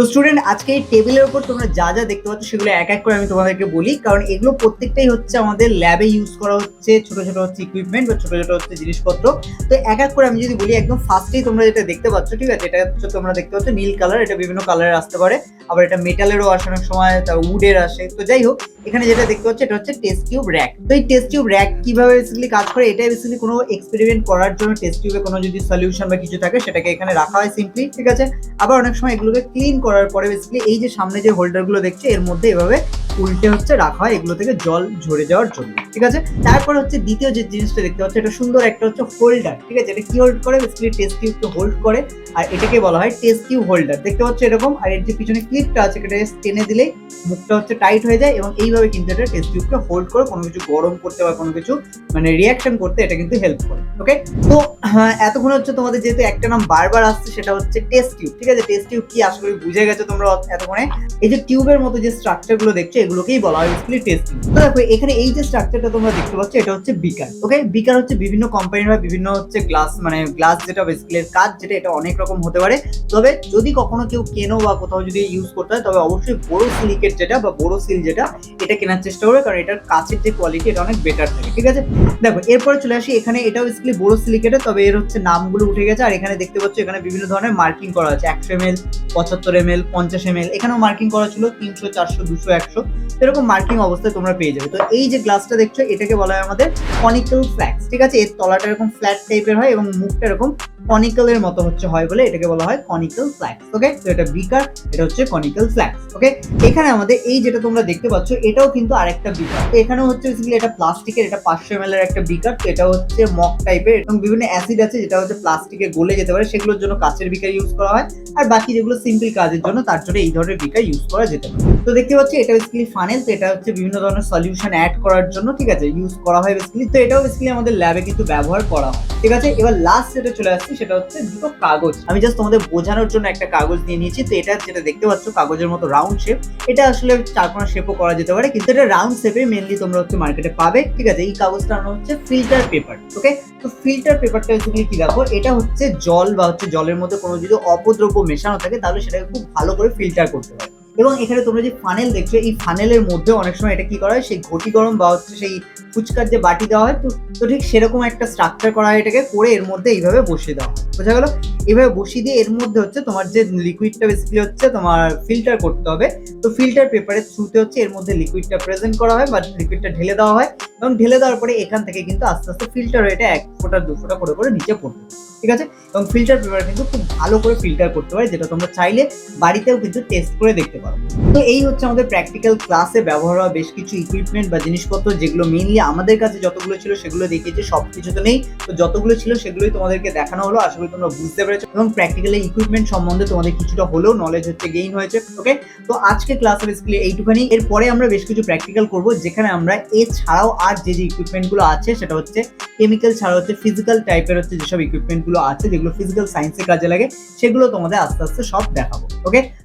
তো স্টুডেন্ট আজকে এই টেবিলের উপর তোমরা যা যা দেখতে পাচ্ছ সেগুলো এক এক করে আমি তোমাদেরকে বলি। কারণ এগুলো প্রত্যেকটাই হচ্ছে আমাদের ল্যাবে ইউজ করা হচ্ছে ছোট ছোট হচ্ছে ইকুইপমেন্ট বা ছোট ছোট হচ্ছে জিনিসপত্র। তো এক এক করে আমি যদি বলি, একদম ফার্স্টেই তোমরা যেটা দেখতে পাচ্ছ, ঠিক আছে? এটা হচ্ছে তোমরা দেখতে পাচ্ছ নীল কালার এটা বিভিন্ন কালারের আসতে পারে। আবার এটা মেটালেরও আসে অনেক সময় তার উডের আসে। তো যাই হোক এখানে যেটা দেখতে হচ্ছে এটা হচ্ছে টেস্ট টিউব র্যাক তো এই টেস্ট টিউব র্যাক কীভাবে বেসিক্যালি কাজ করে এটা বেসিক্যালি কোনো এক্সপেরিমেন্ট করার জন্য টেস্ট টিউবে কোনো যদি সলিউশন বা কিছু থাকে, সেটাকে এখানে রাখা হয় সিম্পলি ঠিক আছে? আবার অনেক সময় এগুলোকে ক্লিন করার পরে বেসিক্যালি এই যে সামনে যে হোল্ডারগুলো দেখছে, এর মধ্যে এভাবে উল্টে হচ্ছে, রাখা হয় এগুলো থেকে জল ঝরে যাওয়ার জন্য। ঠিক আছে? তারপর হচ্ছে দ্বিতীয় যে জিনিসটা দেখতে পাচ্ছ এটা সুন্দর একটা হচ্ছে হোল্ডার ঠিক আছে? এটা কি হোল্ড করে? বেসিক্যালি টেস্ট টিউবকে হোল্ড করে আর এটাকে বলা হয় টেস্ট টিউব হোল্ডার দেখতে পাচ্ছ এরকম আর এর যে পিছনে ক্লিপটা আছে এটা টেনে দিলেই মুখটা হচ্ছে টাইট হয়ে যায় এবং এইভাবে কিন্তু এটা টেস্ট টিউবকে হোল্ড করে কোনো কিছু গরম করতে বা কোনো কিছু মানে রিয়াকশন করতে এটা কিন্তু হেল্প করে ওকে তো হ্যাঁ, এতক্ষণ হচ্ছে তোমাদের যেহেতু একটা নাম বারবার আসছে সেটা হচ্ছে টেস্ট টিউব ঠিক আছে? টেস্ট টিউব কি আশা করি বুঝে গেছো তোমরা এতক্ষণে? এই যে টিউবের মতো যে স্ট্রাকচারগুলো দেখছ এগুলোকেই বলা হয় বেসিক্যালি টেস্ট টিউব তো দেখো এখানে এই যে স্ট্রাকচারটা তোমরা দেখতে পাচ্ছ, এটা হচ্ছে বিকার ওকে বিকার হচ্ছে বিভিন্ন কোম্পানির হয়, বিভিন্ন হচ্ছে গ্লাস মানে গ্লাস যেটা বেসিক্যালি কাজ, যেটা এটা অনেক রকম হতে পারে। তবে যদি কখনো কেউ কেনো বা কোথাও যদি ইউজ করতে হয়, তবে অবশ্যই বড় সিলিকেট যেটা বা বড় সিল যেটা, এটা কেনার চেষ্টা করবে, কারণ এটার কাছের যে কোয়ালিটি এটা অনেক বেটার থাকে, ঠিক আছে? দেখো, এরপরে চলে আসি, এখানে এটাও বেসিক্যালি বড় সিলিকেটের তবে এর হচ্ছে নামগুলো উঠে গেছে, আর এখানে দেখতে পাচ্ছ, এখানে বিভিন্ন ধরনের মার্কিং করা আছে, একশো এম এল পঁচাত্তর এম এল পঞ্চাশ এম এল এখানেও মার্কিং করা ছিল তিনশো, চারশো, দুশো, একশো, এরকম মার্কিং অবস্থায় তোমরা পেয়ে যাবে। তো এই যে গ্লাসটা দেখছ এটাকে বলা হয় আমাদের কনিক্যাল ফ্ল্যাক্স ঠিক আছে? এর তলাটা এরকম ফ্ল্যাট টাইপের হয় এবং মুখটা এরকম কনিক্যালের মতো হচ্ছে হয় বলে এটাকে বলা হয় কনিক্যাল ফ্ল্যাক্স ওকে তো এটা বিকার এটা হচ্ছে কনিক্যাল ফ্ল্যাক্স ওকে এখানে আমাদের এই যেটা তোমরা দেখতে পাচ্ছ, এটাও কিন্তু আরেকটা বিকার তো এখানেও হচ্ছে বেসিক্যালি এটা প্লাস্টিকের, এটা পাঁচশো এম একটা বিকার তো এটা হচ্ছে মক টাইপের এবং বিভিন্ন অ্যাসিড আছে যেটা হচ্ছে প্লাস্টিকে গলে যেতে পারে, সেগুলোর জন্য কাঁচের বিকার ইউজ করা হয়, আর বাকি যেগুলো সিম্পল কাজের জন্য তার জন্য এই ধরনের বিকার ইউজ করা যেতে পারে। তো দেখতে পাচ্ছি, এটা বেসিক্যালি ফানেল তো এটা হচ্ছে বিভিন্ন ধরনের সলিউশন অ্যাড করার জন্য, ঠিক আছে? ইউজ করা হয় বেসিক্যালি তো এটাও বেসিক্যালি আমাদের ল্যাবে কিন্তু ব্যবহার করা হয়, ঠিক আছে? এবার লাস্ট যেটা চলে আসছে সেটা হচ্ছে দুটো কাগজ। আমি জাস্ট তোমাদের বোঝানোর জন্য একটা কাগজ নিয়ে নিয়েছি, তো এটা যেটা দেখতে পাচ্ছ কাগজের মতো রাউন্ড শেপ এটা আসলে চারকোনা শেপও করা যেতে পারে, কিন্তু এটা রাউন্ড শেপে মেনলি তোমরা হচ্ছে মার্কেটে পাবে। ঠিক আছে, এই কাগজটা আনা হচ্ছে ফিল্টার পেপার ওকে তো ফিল্টার পেপারটা তুমি কি দেখো, এটা হচ্ছে জল বা হচ্ছে জলের মধ্যে কোনো যদি অপদ্রব্য মেশানো থাকে, তাহলে সেটাকে খুব ভালো করে ফিল্টার করতে হয় এবং এখানে তোমরা যে ফানেল দেখছ এই ফানেলের মধ্যে অনেক সময় এটা কি করা হয়? সেই ঘটি গরম বা হচ্ছে সেই ফুচকার যে বাটি দেওয়া হয়, তো ঠিক সেরকম একটা স্ট্রাকচার করা হয় এটাকে করে এর মধ্যে এইভাবে বসিয়ে দেওয়া হয়। বোঝা গেল? এইভাবে বসিয়ে দিয়ে এর মধ্যে হচ্ছে তোমার যে লিকুইডটা বেসিক্যালি হচ্ছে তোমার ফিল্টার করতে হবে। তো ফিল্টার পেপারের থ্রুতে হচ্ছে এর মধ্যে লিকুইডটা প্রেজেন্ট করা হয় বা লিকুইডটা ঢেলে দেওয়া হয় এবং ঢেলে দেওয়ার পরে এখান থেকে কিন্তু আস্তে আস্তে ফিল্টার হয়ে এটা এক ফোঁটা, দু ফোঁটা করে করে নিচে পড়বে। ঠিক আছে? এবং ফিল্টার পেপার কিন্তু খুব ভালো করে ফিল্টার করতে পারে যেটা তোমরা চাইলে বাড়িতেও কিন্তু টেস্ট করে দেখতে পারো। তো এই হচ্ছে আমাদের প্র্যাকটিক্যাল ক্লাসে ব্যবহার হওয়া বেশ কিছু ইকুইপমেন্ট বা জিনিসপত্র, যেগুলো মেইনলি আমাদের কাছে যতগুলো ছিল সেগুলো দেখিয়েছি সব কিছু তো নেই। তো যতগুলো ছিল সেগুলোই তোমাদেরকে দেখানো হলো, আশা করি তোমরা বুঝতে পেরেছ। এবং প্র্যাকটিক্যালি ইকুইপমেন্ট সম্বন্ধে তোমাদের কিছুটা হলেও নলেজ হচ্ছে গেইন হয়েছে ওকে তো আজকে ক্লাসে বেসিক্যালি এইটুখানি। এরপরে আমরা বেশ কিছু প্র্যাকটিক্যাল করব, যেখানে আমরা এছাড়াও আর যে যে ইকুইপমেন্টগুলো আছে, সেটা হচ্ছে কেমিক্যাল ছাড়া হচ্ছে ফিজিক্যাল টাইপের হচ্ছে যেসব ইকুইপমেন্টগুলো আছে যেগুলো ফিজিক্যাল সায়েন্সে কাজে লাগে সেগুলো তোমাদের আস্তে আস্তে সব দেখাবো ওকে